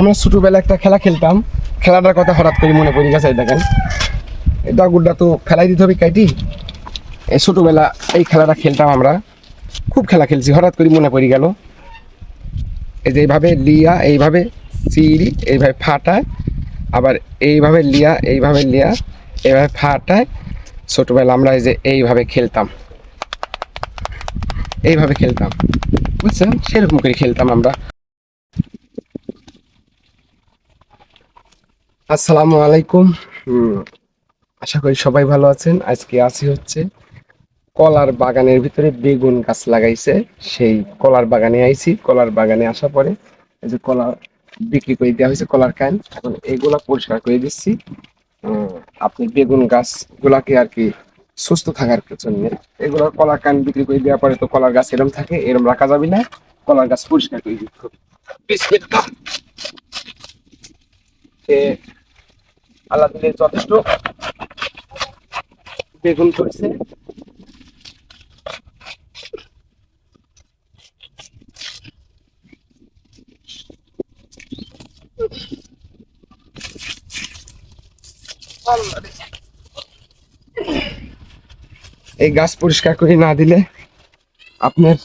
আমরা ছোটবেলা একটা খেলা খেলতাম। খেলাটার কথা হঠাৎ করে মনে পড়ে গেছে দেখেন। এই দাগুরটা তো ফেলাই দিতে হবে কাইটি। এই ছোটবেলা এই খেলাটা খেলতাম আমরা। খুব খেলা খেলছি, হঠাৎ করে মনে পড়ে গেল। এই যে এইভাবে লিয়া, এইভাবে চিরি এইভাবে ফাটায়, আবার এইভাবে লিয়া এইভাবে লিয়া, এইভাবে ফাটায়। ছোটবেলা আমরা এই যে এইভাবে খেলতাম। এইভাবে খেলতাম। বুঝছেন? সেরকম করে খেলতাম আমরা। আসসালামু আলাইকুম। আশা করি সবাই ভালো আছেন। আজকে আসি হচ্ছে কলার বাগানের ভিতরে বেগুন গাছ লাগাইছে। সেই কলার বাগানে আইছি। কলার বাগানে আসা পরে এই যে কলা বিক্রি করে দেওয়া হয়েছে কলার কান। এখন এইগুলা পরিষ্কার করে দিচ্ছি। আপনি বেগুন গাছ গুলাকে আর কি সুস্থ থাকার জন্য এগুলো কলার কান বিক্রি করে দেওয়ার পরে তো কলার গাছ এরম থাকে এরম রাখা যাবে না। কলার গাছ পরিষ্কার করে দিতে হবে। বিসমিল্লাহ। সে আল্লাহ দিলে যথেষ্ট বেগুন করেছে। এই গাছ পরিষ্কার করে না দিলে আপনার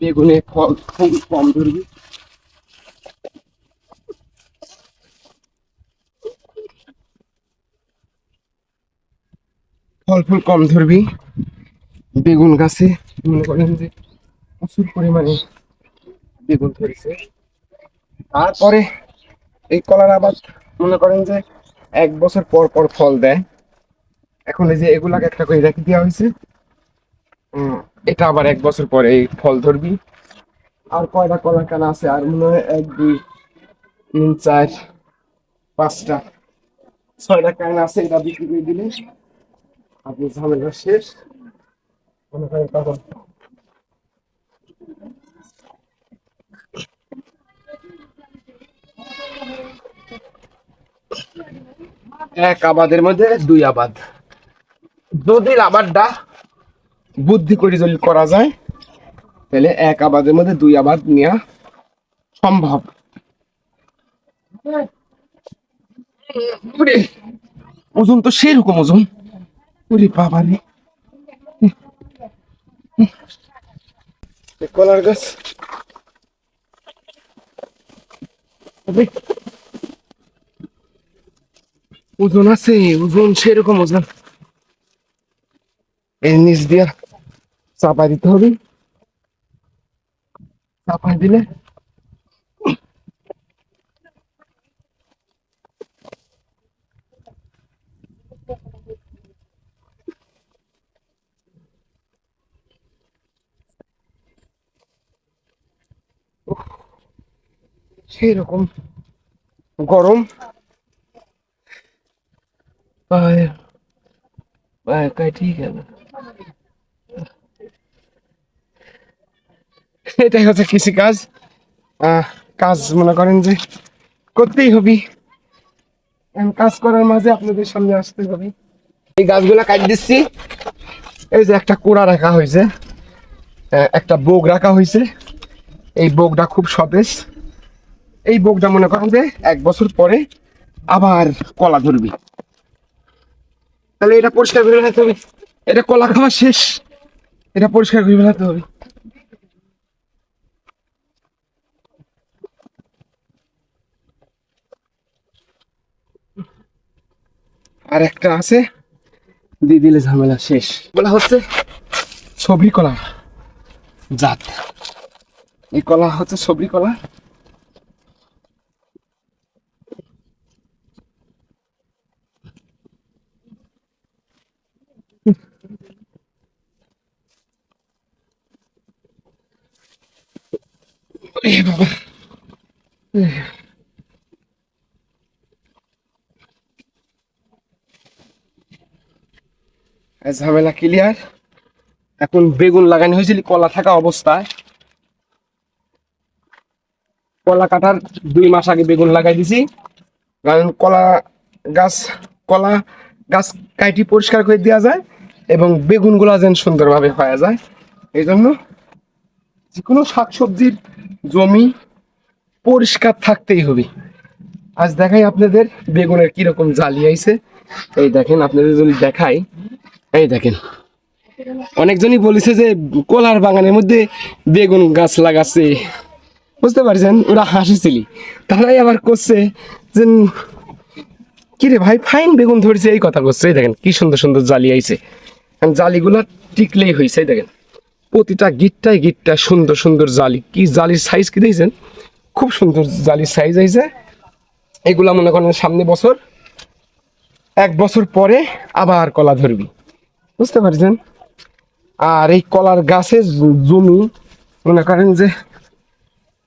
বেগুনে ফল ফুল কম ধরবে। ফল ফুল কম ধরবি। বেগুন গাছে, মনে করেন যে প্রচুর পরিমাণে বেগুন ধরেছে। তারপরে এই কলার আবার মনে করেন যে এক বছর পর পর ফল দেয়। এখন এই যে এগুলাকে একটা করে রেখে দেওয়া হয়েছে। এটা আবার এক বছর পরে এই ফল ধরবি। আর কয়টা কলা কানা আছে? আর মনে হয় এক, দুই, তিন, চার, পাঁচটা। ছয়টা কান আছে, এটা বিক্রি করে দিলে। আপনি ঝামেলা শেষ। মনে তখন এক আবাদের মধ্যে দুই আবাদ। যদি আবাদটা বুদ্ধি করে যদি করা যায়, তাহলে এক আবাদের মধ্যে দুই আবাদ নেওয়া সম্ভব। ওজন তো সেরকম ওজন। ওরে বাবা রে। কলার গাছ। ওজন আছে ওজন সেরকম ওজন। এর নিচ দিয়া চাপা দিতে হবে। চাপা দিলে সেই রকম। গরম। এটাই হচ্ছে কৃষি কাজ। আহ, কাজ মনে করেন যে করতেই হবে। কাজ করার মাঝে আপনাদের সামনে আসতে হবে। এই গাছগুলা কাট দিচ্ছি। এই যে একটা কোড়া রাখা হয়েছে। একটা বোগ রাখা হয়েছে। এই বোগটা খুব সতেজ। এই বোগটা মনে করেন যে এক বছর পরে আবার কলা ধরবি। তাহলে এটা পরিষ্কার করে ফেলাতে হবে। এটা কলা খাওয়া শেষ। এটা পরিষ্কার করে ফেলাতে হবে। আর একটা আছে, দিয়ে দিলে ঝামেলা শেষ। বলা হচ্ছে সবরি কলা। জাত। এই কলা হচ্ছে সবরি কলা। ঝামেলা ক্লিয়ার এখন বেগুন লাগানো হয়েছিল, কলা থাকা অবস্থায়। কলা কাটার দুই মাস আগে বেগুন লাগাই দিছি। কারণ কলা গাছ কলা গাছ কাইটি পরিষ্কার করে দেওয়া যায় এবং বেগুনগুলা যেন সুন্দরভাবে হয়ে যায়। এই জন্য যে কোনো শাকসবজির জমি পরিষ্কার থাকতেই হবে। আজ দেখাই আপনাদের বেগুনের কীরকম জালি আইছে। এই দেখেন, আপনাদের যদি দেখাই, এই দেখেন। অনেকজনই বলেছে যে, কোলার বাগানের মধ্যে বেগুন গাছ লাগাচ্ছে। বুঝতে পারছেন? ওরা হাসিছিলি। তারাই আবার করছে যে, কিরে ভাই, ফাইন বেগুন ধরেছে। এই কথা করছে। এই দেখেন, কি সুন্দর সুন্দর জালি আইছে। জালিগুলো টিকলেই হয়েছে দেখেন। প্রতিটা গিটটায় গিটটা সুন্দর সুন্দর জালি। কি জালির সাইজ কি দিয়েছেন খুব সুন্দর জালির সাইজ আইছে এগুলা মনে করেন সামনে বছর, এক বছর পরে আবার কলা ধরবি। বুঝতে পারছেন? আর এই কলার গাছের জ- জমি, মনে করেন যে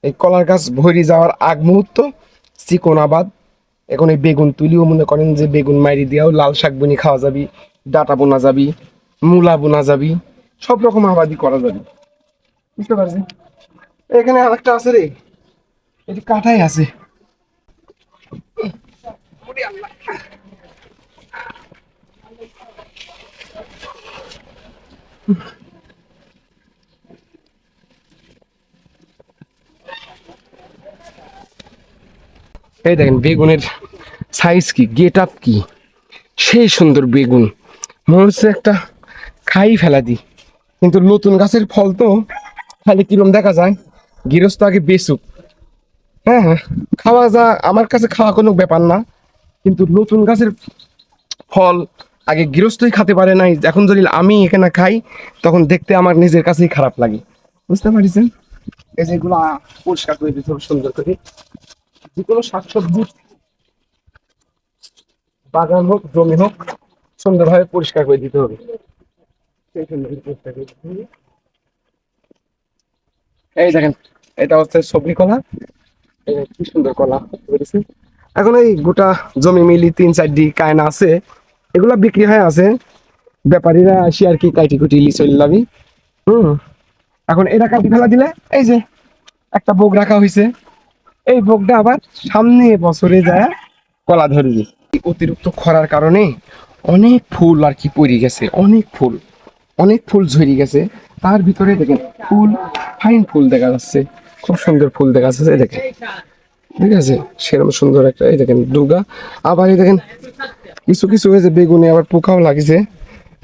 এই কলার গাছ ভরি যাওয়ার আগ মুহূর্ত, চিকন আবাদ, এখন এই বেগুন তুলিও মনে করেন যে বেগুন মাইরি দিয়াও লাল শাক বুনি খাওয়া যাবি, ডাটা বোনা যাবি, মূলা বোনা যাবি। সব রকম আবাদি করা যাবে। বুঝতে পারছি এখানে আরেকটা আছে রে। এটি কাঠাই আছে। এই দেখেন, বেগুনের সাইজ কি গেট আপ কি? সেই সুন্দর বেগুন। মনে হচ্ছে একটা খাই ফেলা দি কিন্তু নতুন গাছের ফল তো খালি কিরম দেখা যায়? গৃহস্থ আগে বেসুক হ্যাঁ হ্যাঁ খাওয়া যা, আমার কাছে খাওয়া কোনো ব্যাপার না। কিন্তু নতুন গাছের ফল আগে গৃহস্থই খেতে পারে নাই। এখন যদি আমি এখানে খাই, তখন দেখতে আমার নিজের কাছেই খারাপ লাগে। বুঝতে পারছেন? এই যেগুলো পরিষ্কার করে দিতে সুন্দর করে। যে কোনো শাকসবজি, বাগান হোক, জমি হোক, সুন্দরভাবে পরিষ্কার করে দিতে হবে। এই দেখেন, এটা হচ্ছে সবজি কলা। কি সুন্দর কলা এখন এই গোটা জমি মিলি তিন চারটি কায়না আছে, এগুলা বিক্রি হয়ে আছে। ব্যাপারীরা আসি আর কি কাইটি কুটি এখন এটা কাটি ফেলা দিলে, এই যে একটা বোক রাখা হয়েছে এই ভোগটা আবার সামনে বছরে যায় কলা ধরবি। অতিরিক্ত খরার কারণে অনেক ফুল আর কি পড়ে গেছে, অনেক ফুল। অনেক ফুল ঝরে গেছে। তার ভিতরে দেখেন ফুল, ফাইন ফুল দেখা যাচ্ছে। খুব সুন্দর ফুল দেখা যাচ্ছে দেখেন। ঠিক আছে? সেরকম সুন্দর একটা, এই দেখেন, দুর্গা। আবার এই দেখেন, কিছু কিছু হয়েছে বেগুনে আবার পোকাও লাগিছে।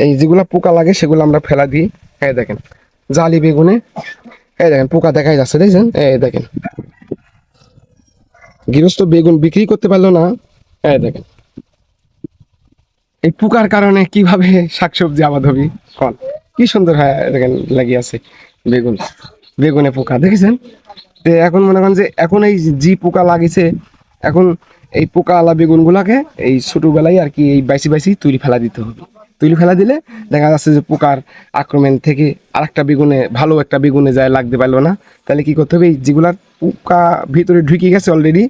এই যেগুলা পোকা লাগে, সেগুলো আমরা ফেলা দিই। এই দেখেন, জালি বেগুনে। এই দেখেন, পোকা দেখাই যাচ্ছে, দেখছেন? এই দেখেন। গৃহস্থ বেগুন বিক্রি করতে পারল না। এই দেখেন। এই পোকার কারণে কীভাবে শাকসবজি আবাদ হবি? ফল কি সুন্দর হয় দেখেন লাগিয়ে আছে বেগুন। বেগুনে পোকা, দেখেছেন? তো এখন মনে করেন যে এখন এই জি পোকা লাগিয়েছে এখন এই পোকা আলা বেগুন গুলাকে এই ছোটবেলায় আর কি এই বাইসি বাইসি তুলি ফেলা দিতে হবে। তুলি ফেলা দিলে দেখা যাচ্ছে যে পোকার আক্রমণ থেকে আরেকটা বেগুনে, ভালো একটা বেগুনে যায়, লাগতে পারল না। তাহলে কি করতে হবে? এই যেগুলার পোকা ভিতরে ঢুকে গেছে অলরেডি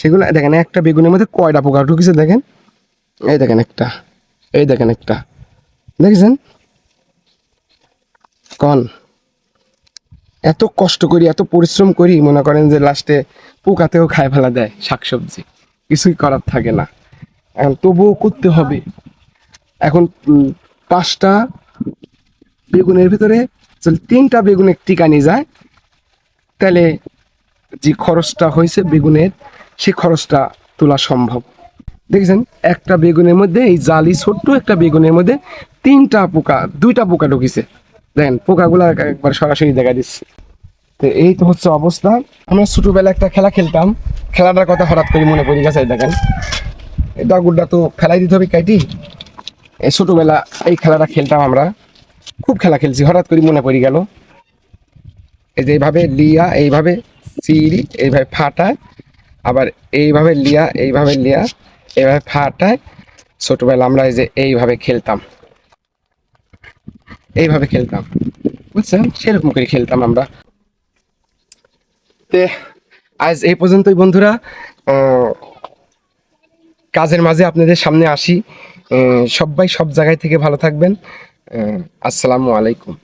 সেগুলো দেখেন একটা বেগুনের মধ্যে কয়টা পোকা ঢুকেছে দেখেন? এই দেখেন একটা। এই দেখেন একটা। দেখেছেন? কন। এত কষ্ট করি, এত পরিশ্রম করি, মনে করেন যে লাস্টে পোকাতেও খায় ফেলা দেয় শাকসবজি। কিছুই করার থাকে না। এখন তবুও করতে হবে। এখন পাঁচটা বেগুনের ভিতরে যদি তিনটা টিকা নিয়ে যায়, তাহলে যে খরচটা হয়েছে বেগুনের সেই খরচটা তোলা সম্ভব। দেখেছেন? একটা বেগুনের মধ্যে এই জালি ছোট্ট একটা বেগুনের মধ্যে তিনটা পোকা, দুইটা পোকা ঢুকিছে। দেখেন, পোকাগুলো একবার সরাসরি দেখা দিচ্ছে। তো এই তো হচ্ছে অবস্থা। আমরা ছোটবেলা একটা খেলা খেলতাম। খেলাটার কথা হঠাৎ করে মনে পড়ে গেছে দেখেন। এই দাগুরটা তো ফেলাই দিতে হবে কাইটি। এই ছোটবেলা এই খেলাটা খেলতাম আমরা। খুব খেলা খেলছি, হঠাৎ করে মনে পড়ে গেল। এই যে এইভাবে লিয়া, এইভাবে চিরি এইভাবে ফাটা, আবার এইভাবে লিয়া এইভাবে লিয়া। এইভাবে ফাটায়। ছোটবেলা আমরা এই যে এইভাবে খেলতাম। এইভাবে খেলতাম। বুঝছেন? সেরকম করে খেলতাম আমরা। আজ এই পর্যন্তই বন্ধুরা। কাজের মাঝে আপনাদের সামনে আসি। সবাই সব জায়গায় থেকে ভালো থাকবেন। আসসালামু আলাইকুম।